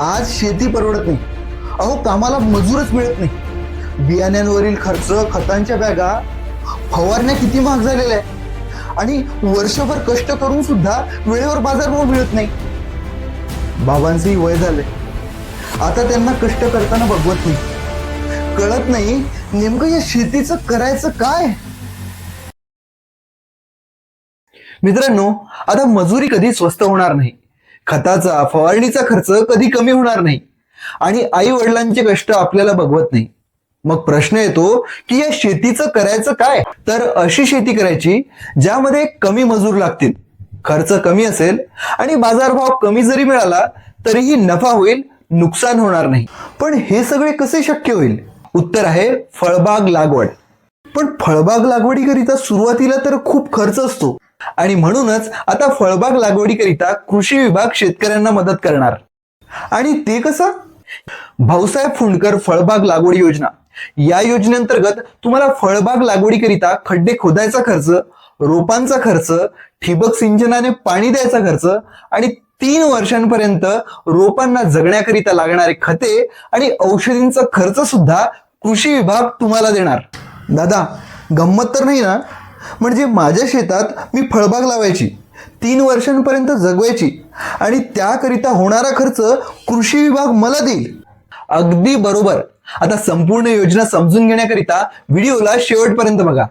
आज शेती परवडत नाही. अहो कामाला मजूरच मिळत नाही. बियाण्यांवरील खर्च खतांच्या बॅगा फवारण्या किती महाग झालेल्या आहे आणि वर्षभर कष्ट करून सुद्धा वेळेवर बाजारभाव मिळत नाही. बाबांचंही वय झालंय. आता त्यांना कष्ट करताना बघवत नाही. कळत नाही नेमकं या शेतीचं करायचं काय? मित्रांनो आता मजुरी कधी स्वस्त होणार नाही. खताचा फवारणीचा खर्च कधी कमी होणार नाही. आणि आई वडिलांचे कष्ट आपल्याला बघवत नाही. मग प्रश्न येतो की या शेतीचं करायचं काय? तर अशी शेती करायची ज्यामध्ये कमी मजूर लागतील. खर्च कमी असेल आणि बाजारभाव कमी जरी मिळाला तरीही नफा होईल नुकसान होणार नाही. पण हे सगळे कसे शक्य होईल? उत्तर आहे फळबाग लागवड. पण फळबाग लागवडीकरिता सुरुवातीला तर खूप खर्च असतो. आणि म्हणूनच आता फळबाग लागवडीकरिता कृषी विभाग शेतकऱ्यांना मदत करणार. आणि ते कसं? भाऊसाहेब फुंडकर फळबाग लागवड योजना. या योजनेअंतर्गत तुम्हाला फळबाग लागवडीकरिता खड्डे खोदायचा खर्च रोपांचा खर्च ठिबक सिंचनाने पाणी द्यायचा खर्च आणि तीन वर्षांपर्यंत रोपांना जगण्याकरिता लागणारे खते आणि औषधींचा खर्च सुद्धा कृषी विभाग तुम्हाला देणार. दादा गंमत तर नाही ना? म्हणजे माझ्या शेतात मी फळबाग लावायची तीन वर्षांपर्यंत जगवायची आणि त्याकरिता होणारा खर्च कृषी विभाग मला देईल. अगदी बरोबर. आता संपूर्ण योजना समजून घेण्याकरिता व्हिडिओला शेवटपर्यंत बघा.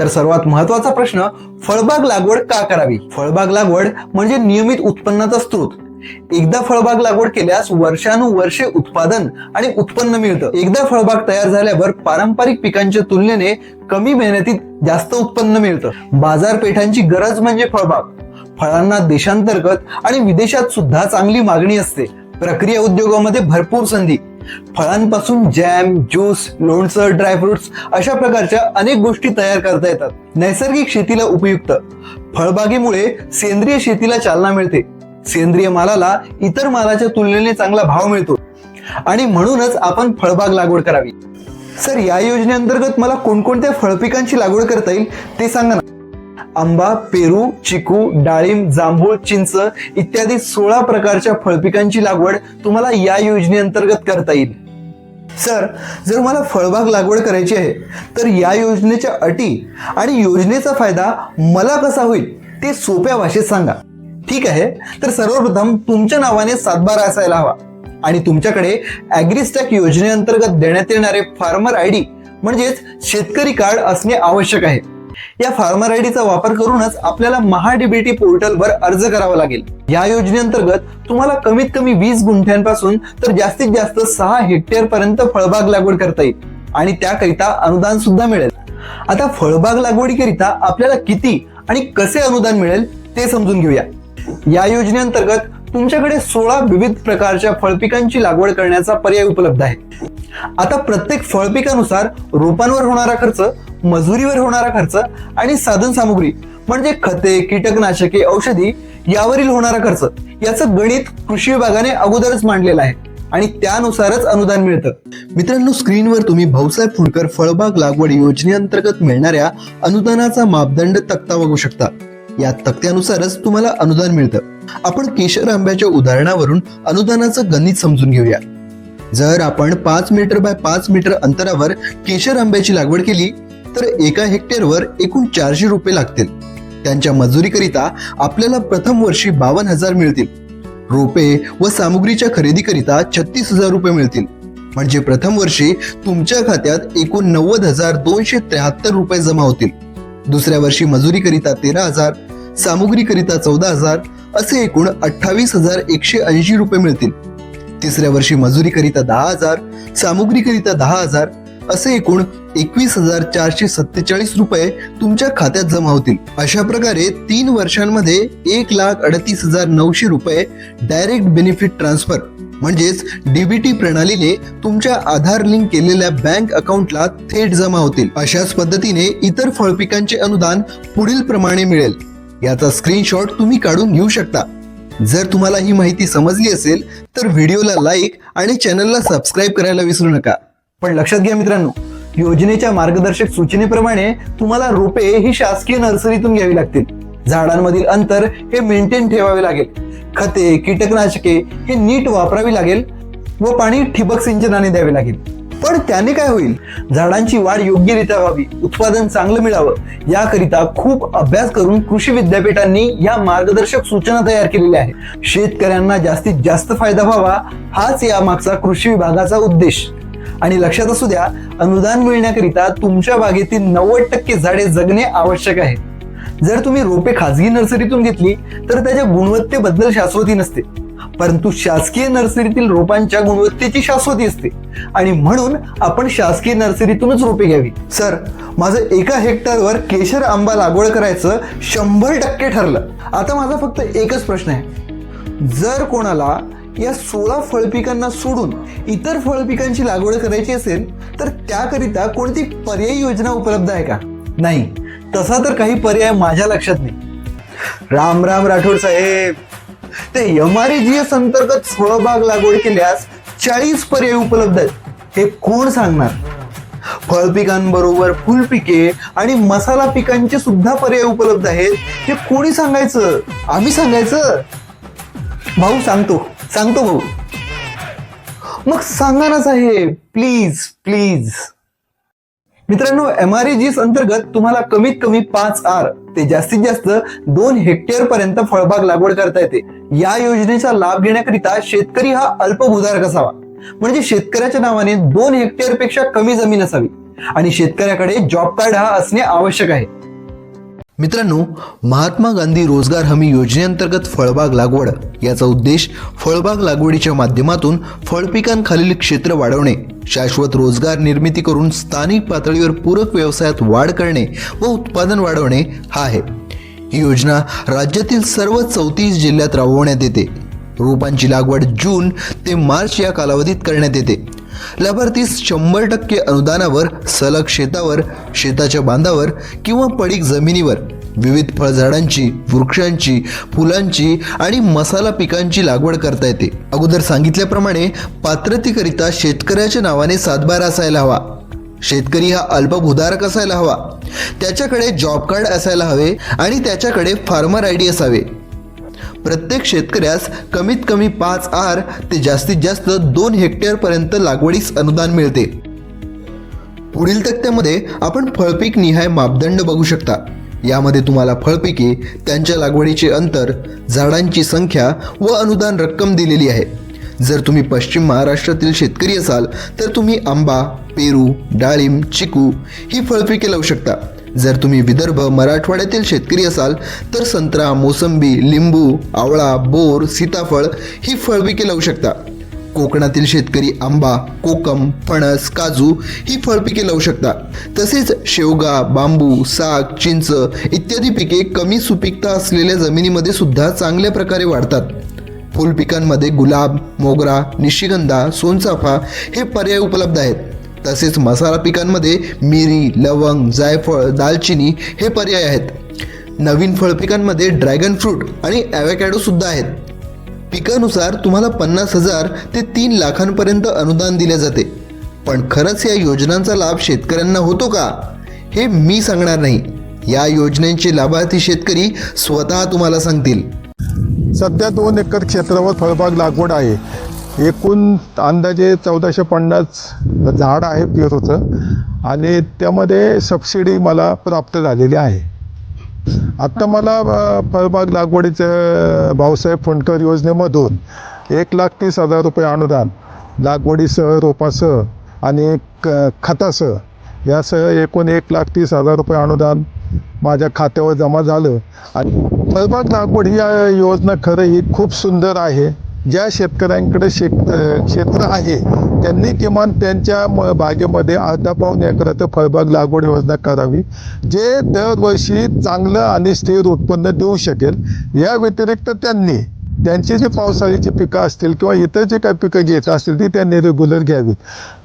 तर सर्वात महत्त्वाचा प्रश्न फळबाग लागवड का करावी? फळबाग लागवड म्हणजे नियमित उत्पन्नाचा स्रोत. एकदा फळबाग लागवड केल्यास वर्षानुवर्षे उत्पादन आणि उत्पन्न मिळतं. एकदा फळबाग तयार झाल्यावर पारंपरिक पिकांच्या तुलनेने कमी मेहनतीत जास्त उत्पन्न मिळतं. बाजारपेठांची गरज म्हणजे फळबाग. फळांना देशांतर्गत आणि विदेशात सुद्धा चांगली मागणी असते. प्रक्रिया उद्योगामध्ये भरपूर संधी. फळांपासून जॅम ज्यूस लोणचं ड्रायफ्रुट्स अशा प्रकारच्या अनेक गोष्टी तयार करता येतात. नैसर्गिक शेतीला उपयुक्त. फळबागेमुळे सेंद्रिय शेतीला चालना मिळते. सेंद्रिय मालाला इतर मालाच्या तुलनेने चांगला भाव मिळतो. आणि म्हणूनच आपण फळबाग लागवड करावी. सर या योजनेअंतर्गत मला कोणकोणत्या फळपिकांची लागवड करता येईल ते सांगा ना. आंबा पेरू चिकू डाळिंब जांभूळ चिंच इत्यादी सोळा प्रकारच्या फळपिकांची लागवड तुम्हाला या योजनेअंतर्गत करता येईल. सर जर मला फळबाग लागवड करायची आहे तर या योजनेच्या अटी आणि योजनेचा फायदा मला कसा होईल ते सोप्या भाषेत सांगा. ठीक आहे? तर सर्वप्रथम तुमच्या नावाने सातबारा असायला हवा. आणि तुमच्याकडे ॲग्रिस्टॅक योजनेअंतर्गत देण्यात येणारे फार्मर आय डी म्हणजेच शेतकरी कार्ड असणे आवश्यक आहे. या फार्मर आयडीचा वापर करूनच आपल्याला महाडीबीटी पोर्टलवर अर्ज करावा लागेल. या योजनेअंतर्गत तुम्हाला कमीत कमी वीस गुंठ्यांपासून तर जास्तीत जास्त सहा हेक्टेअर पर्यंत फळबाग लागवड करता येईल. आणि त्याकरिता अनुदान सुद्धा मिळेल. आता फळबाग लागवडीकरिता आपल्याला किती आणि कसे अनुदान मिळेल ते समजून घेऊया. या योजनेअंतर्गत तुमच्याकडे सोळा विविध प्रकारच्या फळपिकांची लागवड करण्याचा पर्याय उपलब्ध आहे. आता प्रत्येक फळपिकानुसार रोपांवर होणारा खर्च मजुरीवर होणारा खर्च आणि साधन सामुग्री म्हणजे खते कीटकनाशके औषधी यावरील होणारा खर्च याचं गणित कृषी विभागाने अगोदरच मांडलेलं आहे आणि त्यानुसारच अनुदान मिळतं. मित्रांनो स्क्रीनवर तुम्ही भाऊसाहेब फुंडकर फळबाग लागवड योजनेअंतर्गत मिळणाऱ्या अनुदानाचा मापदंड तक्ता बघू शकता. या तक्त्यानुसारच तुम्हाला अनुदान मिळतं. आपण केशर आंब्याच्या उदाहरणावरून अनुदानाचं गणित समजून घेऊया. जर आपण पाच मीटर बाय पाच मीटर अंतरावर केशर आंब्याची लागवड केली तर एका हेक्टेअरवर एकूण चारशे रुपये लागतील. त्यांच्या मजुरीकरिता आपल्याला प्रथम वर्षी बावन्न हजार मिळतील. रोपे व सामुग्रीच्या खरेदीकरिता छत्तीस हजार रुपये मिळतील. म्हणजे प्रथम वर्षी तुमच्या खात्यात एकूण नव्वद हजार दोनशे त्र्याहत्तर रुपये जमा होतील. दुसऱ्या वर्षी मजुरीकरिता तेरा हजार सामुग्रीकरिता चौदा हजार असे एकूण अठ्ठावीस हजार एकशे ऐंशी रुपये मिळतील. तिसऱ्या वर्षी मजुरीकरिता दहा हजार सामुग्रीकरिता दहा हजार असे एकूण एकवीस हजार चारशे सत्तेचाळीस रुपये तुमच्या खात्यात जमा होतील. अशा प्रकारे तीन वर्षांमध्ये एक लाख अडतीस हजार नऊशे रुपये डायरेक्ट बेनिफिट ट्रान्सफर म्हणजेच डीबीटी प्रणालीने तुमच्या आधार लिंक केलेल्या बँक अकाउंटला थेट जमा होतील. अशाच पद्धतीने इतर फळपिकांचे अनुदान पुढील प्रमाणे मिळेल. याचा स्क्रीनशॉट तुम्ही काढून घेऊ शकता. जर तुम्हाला ही माहिती समजली असेल तर व्हिडिओला लाईक आणि चॅनलला सबस्क्राईब करायला विसरू नका. पण लक्षात घ्या मित्रांनो योजनेच्या मार्गदर्शक सूचनेप्रमाणे तुम्हाला रोपे ही शासकीय नर्सरीतून घ्यावी लागतील. झाडांमधील अंतर हे मेंटेन ठेवावे लागेल. खते कीटकनाशके हे नीट वापरावी लागेल व पाणी ठिबक सिंचनाने द्यावे लागेल. पण त्याने काय होईल? झाडांची वाढ योग्यरित्या व्हावी उत्पादन चांगलं मिळावं याकरिता खूप अभ्यास करून कृषी विद्यापीठांनी या मार्गदर्शक सूचना तयार केलेल्या आहेत. शेतकऱ्यांना जास्तीत जास्त फायदा व्हावा हाच या मागचा कृषी विभागाचा उद्देश. आणि लक्षात असू द्या अनुदान मिळण्याकरिता तुमच्या बागेतील नव्वद टक्के झाडे जगणे आवश्यक आहे. जर तुम्ही रोपे खाजगी नर्सरीतून घेतली तर त्याच्या गुणवत्तेबद्दल शाश्वती नसते. परंतु शासकीय नर्सरीतील रोपांच्या गुणवत्तेची शाश्वती असते. आणि म्हणून आपण शासकीय नर्सरीतूनच रोपे घ्यावी. सर माझं एका हेक्टरवर केशर आंबा लागवड करायचं शंभर टक्के ठरलं. आता माझा फक्त एकच प्रश्न आहे. जर कोणाला या सोळा फळपिकांना सोडून इतर फळपिकांची लागवड करायची असेल तर त्याकरिता कोणती पर्यायी योजना उपलब्ध आहे का? नाही. तसा तर काही पर्याय माझ्या लक्षात नाही. राम राम राठोड साहेब. ते एम आर जी एस अंतर्गत फळबाग लागवड केल्यास चाळीस पर्याय उपलब्ध आहेत. हे कोण सांगणार? फळपिकांबरोबर फुलपिके आणि मसाला पिकांचे सुद्धा पर्याय उपलब्ध आहेत. हे कोणी सांगायचं? आम्ही सांगायचं? भाऊ सांगतो. सांगतो भाऊ. मग सांगा ना साहेब. Please please. मित्रांनो एम आर जीस अंतर्गत तुम्हाला कमीत कमी पाच आर ते जास्तीत जास्त दोन हेक्टेअर पर्यंत फळबाग लागवड करता येते. या योजनेचा लाभ घेण्याकरिता शेतकरी हा अल्पभूधारक असावा. म्हणजे शेतकऱ्याच्या नावाने दोन हेक्टेअरपेक्षा कमी जमीन असावी. आणि शेतकऱ्याकडे जॉब कार्ड हा असणे आवश्यक आहे. मित्रांनो महात्मा गांधी रोजगार हमी योजनेअंतर्गत फळबाग लागवड याचा उद्देश फळबाग लागवडीच्या माध्यमातून फळपिकांखालील क्षेत्र वाढवणे शाश्वत रोजगार निर्मिती करून स्थानिक पातळीवर पूरक व्यवसायात वाढ करणे व उत्पादन वाढवणे हा आहे. ही योजना राज्यातील सर्व चौतीस जिल्ह्यात राबवण्यात येते. रोपांची लागवड जून ते मार्च या कालावधीत करण्यात येते. लाभार्थीस शंभर टक्के अनुदानावर सलग शेतावर शेताच्या बांधावर किंवा पडीक जमिनीवर विविध फळझाडांची वृक्षांची फुलांची आणि मसाला पिकांची लागवड करता येते. अगोदर सांगितल्याप्रमाणे पात्रतेकरिता शेतकऱ्याच्या नावाने सातबारा असायला हवा. शेतकरी हा अल्पभूधारक असायला हवा. त्याच्याकडे जॉब कार्ड असायला हवे आणि त्याच्याकडे फार्मर आय डी असावे. प्रत्येक शेतकऱ्यास कमीत कमी पाच आर ते जास्तीत जास्त दोन हेक्टेअर पर्यंत लागवडीस अनुदान मिळते. पुढील तक्त्यामध्ये आपण फळपीक निहाय मापदंड बघू शकता. यामध्ये तुम्हाला फळपिके त्यांच्या लागवडीचे अंतर झाडांची संख्या व अनुदान रक्कम दिलेली आहे. जर तुम्ही पश्चिम महाराष्ट्रातील शेतकरी असाल तर तुम्ही आंबा पेरू डाळिंब चिकू ही फळपिके लावू शकता. जर तुम्ही विदर्भ मराठवाड्यातील शेतकरी असाल तर संत्रा मोसंबी लिंबू आवळा बोर सीताफळ ही फळपिके लावू शकता. कोकणातील शेतकरी आंबा कोकम फणस काजू ही फळपिके लावू शकता. तसेच शेवगा बांबू साग चिंच इत्यादी पिके कमी सुपीकता असलेल्या जमिनीमध्ये सुद्धा चांगल्या प्रकारे वाढतात. फुलपिकांमध्ये गुलाब मोगरा निशिगंधा सोनचाफा हे पर्याय उपलब्ध आहेत. तसेच मसाला पिकांमध्ये मिरी लवंग जायफळ दालचिनी हे पर्याय आहेत. नवीन फळपिकांमध्ये ड्रॅगन फ्रूट आणि ॲवॅकॅडो सुद्धा आहेत. पिकानुसार तुम्हाला पन्नास हजार ते तीन लाखांपर्यंत अनुदान दिले जाते. पण खरंच या योजनांचा लाभ शेतकऱ्यांना होतो का? हे मी सांगणार नाही. या योजनेचे लाभार्थी शेतकरी स्वतः तुम्हाला सांगतील. सध्या दोन एकर क्षेत्रावर फळबाग लागवड आहे. एकूण अंदाजे चौदाशे पन्नास झाड आहे पेरूचं आणि त्यामध्ये सबसिडी मला प्राप्त झालेली आहे. आत्ता मला फळबाग लागवडीचं भाऊसाहेब फुंडकर योजनेमधून एक लाख तीस हजार रुपये अनुदान लागवडीसह रोपासह आणि क खतासह यासह एकूण एक लाख तीस हजार रुपये अनुदान माझ्या खात्यावर जमा झालं. आणि फळबाग लागवड ही योजना खरं ही खूप सुंदर आहे. ज्या शेतकऱ्यांकडे शेत क्षेत्र आहे त्यांनी किमान त्यांच्या म बागेमध्ये अर्धा पाऊन एकराचं फळबाग लागवड योजना करावी जे दरवर्षी चांगलं आणि स्थिर उत्पन्न देऊ शकेल. या व्यतिरिक्त त्यांनी त्यांची जी पावसाळ्याची पिकं असतील किंवा इतर जे काही पिकं घेत असतील ती त्यांनी रेग्युलर घ्यावीत.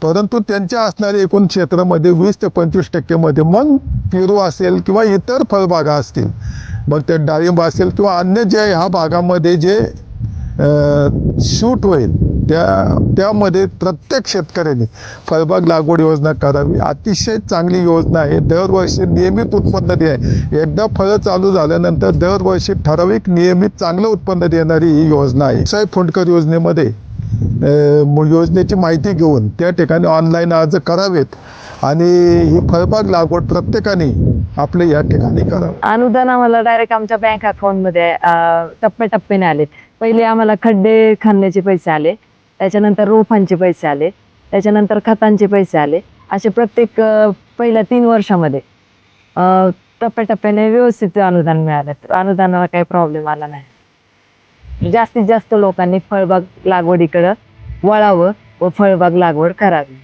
परंतु त्यांच्या असणाऱ्या एकूण क्षेत्रामध्ये वीस ते पंचवीस टक्केमध्ये मग पेरू असेल किंवा इतर फळबागा असतील. मग ते डाळिंब असेल किंवा अन्य जे ह्या भागामध्ये जे शूट होईल. त्या त्यामध्ये प्रत्येक शेतकऱ्याने फळबाग लागवड योजना करावी. अतिशय चांगली योजना आहे. दरवर्षी नियमित उत्पन्न दे. एकदा फळं चालू झाल्यानंतर दरवर्षी ठराविक नियमित चांगलं उत्पन्न देणारी ही योजना आहे. साहेब फुंडकर योजनेमध्ये योजनेची माहिती घेऊन त्या ठिकाणी ऑनलाईन अर्ज करावेत आणि ही फळबाग लागवड प्रत्येकाने आपले या ठिकाणी करावं. अनुदान आम्हाला डायरेक्ट आमच्या बँक अकाउंटमध्ये टप्प्याटप्प्याने आलेत. पहिले आम्हाला खड्डे खणण्याचे पैसे आले त्याच्यानंतर रोपांचे पैसे आले त्याच्यानंतर खतांचे पैसे आले असे प्रत्येक पहिल्या तीन वर्षामध्ये टप्प्याटप्प्याने व्यवस्थित अनुदान मिळालं. अनुदानाला काही प्रॉब्लेम आला नाही. जास्तीत जास्त लोकांनी फळबाग लागवडीकडं वळावं व फळबाग लागवड करावी.